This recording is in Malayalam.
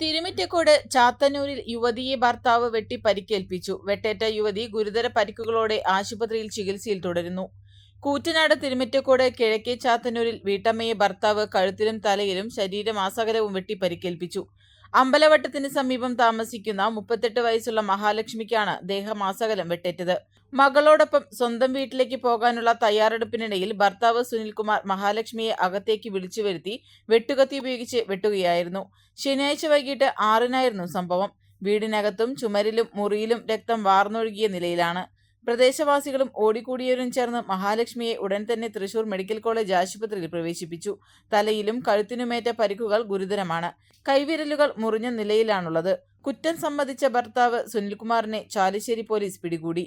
തിരുമിറ്റക്കോട് ചാത്തന്നൂരിൽ യുവതിയെ ഭർത്താവ് വെട്ടി പരിക്കേൽപ്പിച്ചു വെട്ടേറ്റ യുവതി ഗുരുതര പരിക്കുകളോടെ ആശുപത്രിയിൽ ചികിത്സയിൽ തുടരുന്നു. കൂറ്റനാട് തിരുമിറ്റക്കോട് കിഴക്കേ ചാത്തന്നൂരിൽ വീട്ടമ്മയെ ഭർത്താവ് കഴുത്തിലും തലയിലും ശരീരമാസകലവും വെട്ടി പരിക്കേൽപ്പിച്ചു അമ്പലവട്ടത്തിന് സമീപം താമസിക്കുന്ന മുപ്പത്തെട്ട് വയസ്സുള്ള മഹാലക്ഷ്മിക്കാണ് ദേഹമാസകലം വെട്ടേറ്റത്. മകളോടൊപ്പം സ്വന്തം വീട്ടിലേക്ക് പോകാനുള്ള തയ്യാറെടുപ്പിനിടയിൽ ഭർത്താവ് സുനിൽകുമാർ മഹാലക്ഷ്മിയെ അകത്തേക്ക് വിളിച്ചു വരുത്തി വെട്ടുകത്തി ഉപയോഗിച്ച് വെട്ടുകയായിരുന്നു. ശനിയാഴ്ച വൈകിട്ട് ആറിനായിരുന്നു സംഭവം. വീടിനകത്തും ചുമരിലും മുറിയിലും രക്തം വാർന്നൊഴുകിയ നിലയിലാണ്. പ്രദേശവാസികളും ഓടിക്കൂടിയവരും ചേർന്ന് മഹാലക്ഷ്മിയെ ഉടൻ തന്നെ തൃശൂർ മെഡിക്കൽ കോളേജ് ആശുപത്രിയിൽ പ്രവേശിപ്പിച്ചു. തലയിലും കഴുത്തിനുമേറ്റ പരിക്കുകൾ ഗുരുതരമാണ്. കൈവിരലുകൾ മുറിഞ്ഞ നിലയിലാണുള്ളത്. കുറ്റം സമ്മതിച്ച ഭർത്താവ് സുനിൽകുമാറിനെ ചാലിശ്ശേരി പോലീസ് പിടികൂടി.